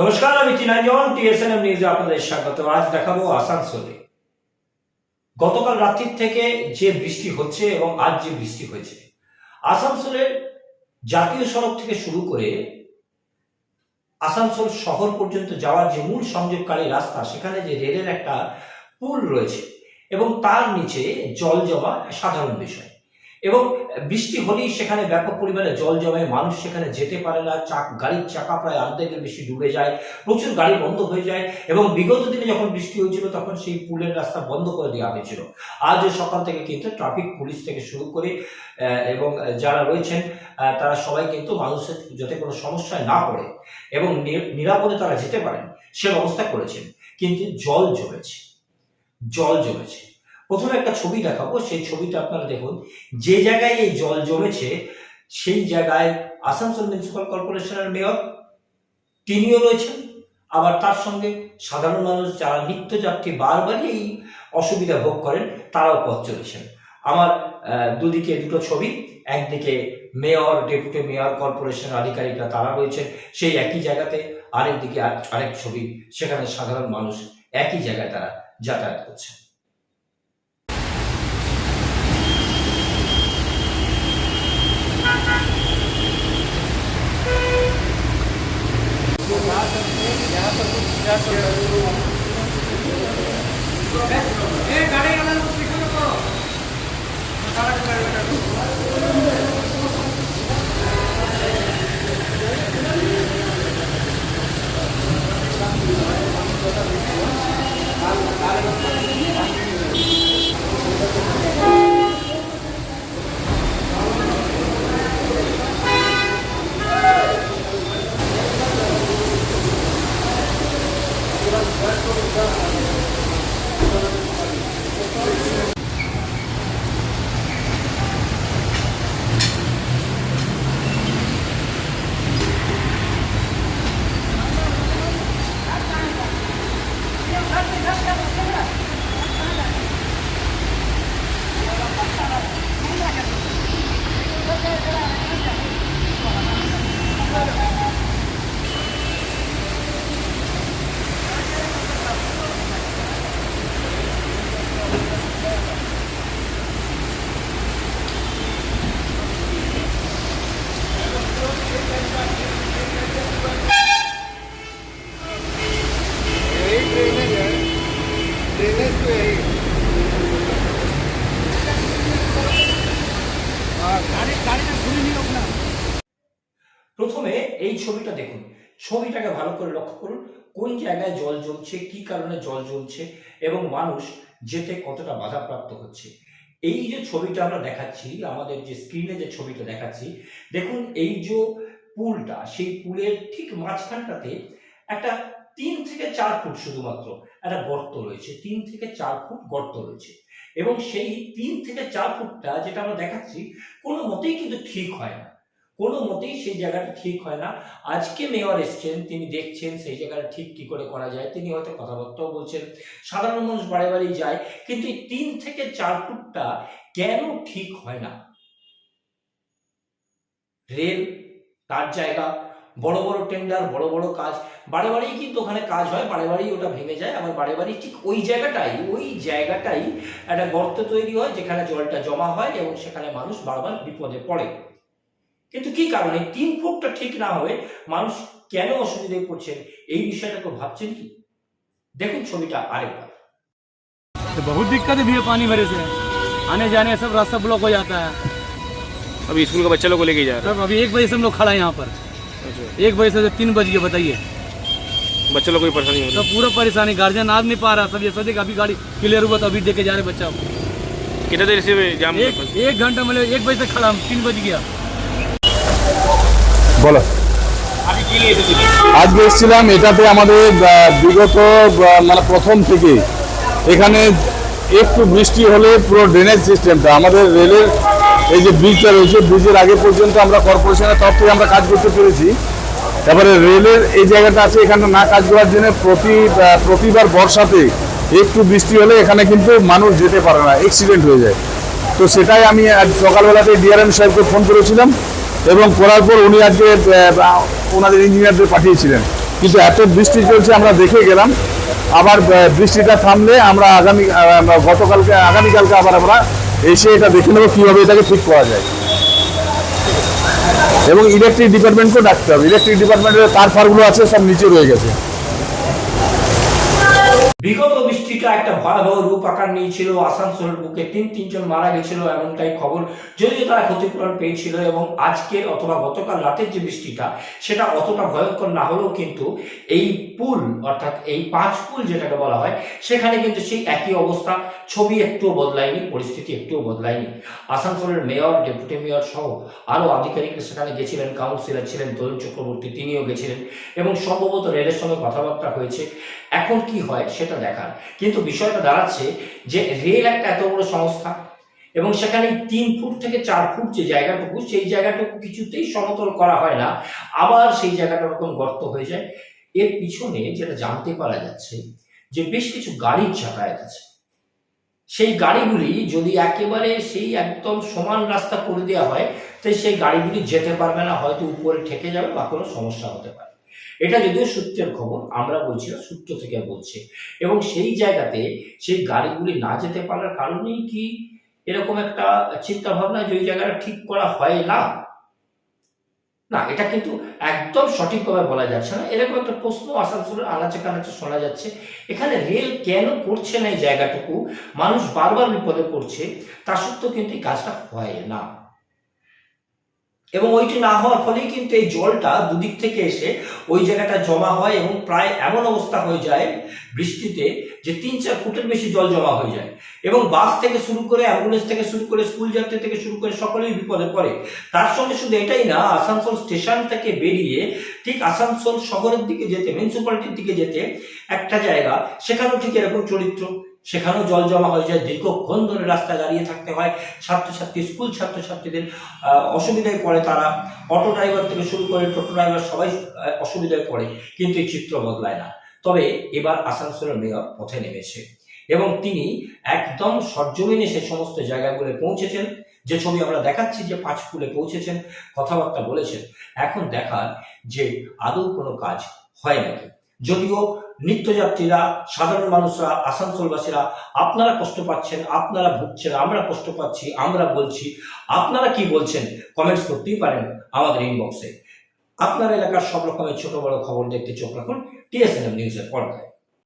নমস্কার, আমি চিনাজন টিএসএনএম নিউজে আপনাদের স্বাগত। আজ দেখাবো আসানসোলে। গতকাল রাত্রির থেকে যে বৃষ্টি হচ্ছে এবং আজ যে বৃষ্টি হয়েছে, আসানসোলের জাতীয় সড়ক থেকে শুরু করে আসানসোল শহর পর্যন্ত যাওয়ার যে মূল সংযোগকারী রাস্তা, সেখানে যে রেলের একটা পুল রয়েছে এবং তার নিচে জল জমা সাধারণ বিষয়। এবং বৃষ্টি হলেই সেখানে ব্যাপক পরিমাণে জল জমে, মানুষ সেখানে যেতে পারে না, চাক, গাড়ির চাকা প্রায় অর্ধেকের বেশি ডুবে যায়, প্রচুর গাড়ি বন্ধ হয়ে যায় এবং বিগত দিনে যখন বৃষ্টি হয়েছিল তখন সেই পুলের রাস্তা বন্ধ করে দেওয়া হয়েছিল। আজ সকাল থেকে কিন্তু ট্রাফিক পুলিশ থেকে শুরু করে এবং যারা রয়েছেন তারা সবাই কিন্তু মানুষের যাতে কোনো সমস্যায় না পড়ে এবং নিরাপদে তারা যেতে পারেন, সে ব্যবস্থা করেছেন। কিন্তু জল জমেছে জল জমেছে। প্রথমে একটা ছবি দেখাবো, সেই ছবিটা আপনারা দেখুন। যে জায়গায় এই জল জমেছে, সেই জায়গায় আসানসোল মিউনিসিপাল কর্পোরেশনের মেয়র, তিনিও রয়েছেন। আবার তার সঙ্গে সাধারণ মানুষ যারা নিত্যযাত্রী বারবারই এই অসুবিধা ভোগ করেন, তারাও পথ চলেছেন। আমার দুদিকে দুটো ছবি, একদিকে মেয়র, ডেপুটি মেয়র, কর্পোরেশন আধিকারিকরা তারা রয়েছেন, সেই একই জায়গাতে আরেকদিকে আর- আরেক ছবি, সেখানে সাধারণ মানুষ একই জায়গায় তারা যাতায়াত করছে यही প্রথমে এই ছবিটা দেখুন। ছবিটাকে ভালো করে লক্ষ্য করুন, কোন জায়গায় জল জমছে, কি কারণে জল জমছে, এবং মানুষ যেতে কতটা বাধাপ্রাপ্ত হচ্ছে। এই যে ছবিটা আমরা দেখাচ্ছি, আমাদের যে স্ক্রিনে যে ছবিটা দেখাচ্ছি, দেখুন এই যে পুলটা, সেই পুলের ঠিক মাঝখানটাতে একটা তিন থেকে চার ফুট শুধুমাত্র একটা গর্ত রয়েছে, তিন থেকে চার ফুট গর্ত রয়েছে। এবং সেই তিন থেকে চার ফুটটা যেটা আমরা দেখাচ্ছি, কোনো মতেই কিন্তু ঠিক হয় না। কোনো মতেই সেই জায়গাটা ঠিক হয় না। আজকে মেয়র এসছেন, তিনি দেখছেন সেই জায়গাটা ঠিক কি করে করা যায়। তিনি হয়তো কথাবার্তাও বলছেন, সাধারণ মানুষ বাড়ি বাড়ি যায়, কিন্তু এই তিন থেকে চার ফুটটা কেন ঠিক হয় না? রেল, তার জায়গা, বড় বড় টেন্ডার, বড় বড় কাজ বাড়ি বাড়ি কিন্তু ওখানে কাজ হয় বাড়ি বাড়ি ওটা ভেঙে যায়। আবার বাড়ি বাড়ি ঠিক ওই জায়গাটাই ওই জায়গাটাই একটা গর্ত তৈরি হয়, যেখানে জলটা জমা হয় এবং সেখানে মানুষ বারবার বিপদে পড়ে। কিন্তু কি কারণে তিন ফুটটা ঠিক না হয়ে মানুষ কেন অসুবিধায় পড়ছেন এই বিষয়টা তো ভাবছেন কি দেখুন ছবিটা আরেকবার तो बहुत दिक्कत भी है पानी भरे से आने जाने सब रास्ता ब्लॉक हो जाता है अभी स्कूल का बच्चा लोग को लेके जा रहे तब अभी एक बजे से हम लोग खड़ा है यहाँ पर हैं अच्छा एक बजे से तीन बज गए बताइए बच्चे लोग को भी परेशानी हो तो रही पूरा परेशानी गार्जियन आज नहीं पा रहा सब ये सोचे कि अभी गाड़ी क्लियर हुआ तो अभी देके जा रहे बच्चा को। है कितने देर से जाम एक एक घंटा मतलब एक बजे से खड़ा हम तीन बज गया বলো। আজকে এসেছিলাম এটাতে আমাদের বিগত মানে প্রথম থেকে। এখানে একটু বৃষ্টি হলে পুরো ড্রেনেজ সিস্টেমটা আমাদের রেলের এই যে ব্রিজটা রয়েছে ব্রিজের আগে পর্যন্ত আমরা কর্পোরেশনের তরফ থেকে আমরা কাজ করতে পেরেছি। তারপরে রেলের এই জায়গাটা আছে, এখানে না কাজ করার জন্য প্রতি প্রতিবার বর্ষাতে একটু বৃষ্টি হলে এখানে কিন্তু মানুষ যেতে পারে না অ্যাক্সিডেন্ট হয়ে যায়। তো সেটাই আমি আজ সকালবেলাতে ডিআরএম সাহেবকে ফোন করেছিলাম। এবং করার পর উনি আজকে ওনাদের ইঞ্জিনিয়ারদের পাঠিয়েছিলেন। কিন্তু এত বৃষ্টি চলছে, আমরা দেখে গেলাম। আবার বৃষ্টিটা থামলে আমরা আগামী গতকালকে, আগামীকালকে আবার আমরা এসে এটা দেখে নেব কীভাবে এটাকে ঠিক করা যায়। এবং ইলেকট্রিক ডিপার্টমেন্টকেও ডাকতে হবে। ইলেকট্রিক ডিপার্টমেন্টের তার ফারগুলো আছে, সব নিচে রয়ে গেছে। বিগত বৃষ্টিটা একটা ভয়াবহ রূপ আকার নিয়েছিল, আসানসোলের বুকে তিন, তিনজন মারা গেছিল এমনটাই খবর। যদিও তারা ক্ষতিপূরণ পেয়েছিল এবং আজকে অথবা গতকাল রাতের যে বৃষ্টিটা, সেটা অতটা ভয়ঙ্কর না হলেও কিন্তু এই পুল, অর্থাৎ এই পাঁচ পুল যেটাকে বলা হয়, সেখানে কিন্তু সেই একই অবস্থা। ছবি একটুও বদলায়নি, পরিস্থিতি একটুও বদলায়নি। আসানসোলের মেয়র, ডেপুটি মেয়র সহ আরও আধিকারিকরা সেখানে গেছিলেন কাউন্সিলর ছিলেন, তরুণ চক্রবর্তী তিনিও গেছিলেন এবং সম্ভবত রেলের সঙ্গে কথাবার্তা হয়েছে। এখন কি হয় সেটা দেখার। কিন্তু বিষয়টা দাঁড়াচ্ছে যে রেল একটা এত বড় সংস্থা এবং সেখানে তিন ফুট থেকে চার ফুট যে জায়গাটুকু, সেই জায়গাটুকু কিছুতেই সমতল করা হয় না। আবার সেই জায়গাটা ওরকম গর্ত হয়ে যায়। এর পিছনে যেটা জানতে পারা যাচ্ছে যে বেশ কিছু গাড়ির যাতায়াত আছে। সেই গাড়িগুলি যদি একেবারে সেই একদম সমান রাস্তা করে দেওয়া হয়, তাই সেই গাড়িগুলি যেতে পারবে না, হয়তো উপরে ঠেকে যাবে বা কোনো সমস্যা হতে পারে। এটা যদিও সূত্রের খবর, আমরা বলছি না, সূত্র থেকে বলছে। এবং সেই জায়গাতে সেই গাড়িগুলি না যেতে পারার কারণেই কি এরকম একটা চিন্তা ভাবনা যে ওই জায়গাটা ঠিক করা হয় না? না, এটা কিন্তু একদম সঠিকভাবে বলা যাচ্ছে না। এরকম একটা প্রশ্ন আসানসোলের আনাচে কানাচে শোনা যাচ্ছে। এখানে রেল কেন করছে না এই জায়গাটুকু? মানুষ বারবার বিপদে পড়ছে, তা সত্ত্বেও কিন্তু এই কাজটা হয় না। এবং ওইটি না হওয়ার ফলেই কিন্তু এই জলটা দুদিক থেকে এসে ওই জায়গাটা জমা হয় এবং প্রায় এমন অবস্থা হয়ে যায় বৃষ্টিতে যে তিন চার ফুটের বেশি জল জমা হয়ে যায়। এবং বাস থেকে শুরু করে অ্যাম্বুলেন্স থেকে শুরু করে স্কুল যাত্রী থেকে শুরু করে সকলেই বিপদে পড়ে। তার সঙ্গে শুধু এটাই না, আসানসোল স্টেশন থেকে বেরিয়ে ঠিক আসানসোল শহরের দিকে যেতে মিউনিসিপ্যালিটির দিকে যেতে একটা জায়গা, সেখানেও ঠিক এরকম চরিত্র। সেখানেও জল জমা হয়ে যায়, দীর্ঘক্ষণ ধরে রাস্তায় দাঁড়িয়ে থাকতে হয়। ছাত্রছাত্রী স্কুল ছাত্রছাত্রীদের অসুবিধায় পড়ে তারা। অটো ড্রাইভার থেকে শুরু করে টোটো ড্রাইভার সবাই অসুবিধায় পড়ে। কিন্তু এই চিত্র বদলায় না। তবে এবার আসানসোলের মেয়র পথে নেমেছে। এবং তিনি একদম সরজমিনে সে সমস্ত জায়গাগুলো পৌঁছেছেন। যে ছবি আমরা দেখাচ্ছি যে পাঁচ ফুলে পৌঁছেছেন, কথাবার্তা বলেছেন, এখন দেখার যে আদৌ কোনো কাজ হয় নাকি। যদিও নিত্যযাত্রীরা, সাধারণ মানুষরা, আসানসোলবাসীরা, আপনারা কষ্ট পাচ্ছেন, আপনারা ভুগছেন, আমরা কষ্ট পাচ্ছি, আমরা বলছি, আপনারা কি বলছেন কমেন্টস করতেই পারেন আমাদের ইনবক্সে আপনার এলাকার সব রকমের ছোট বড় খবর দেখতে চোখ রাখুন। связанным.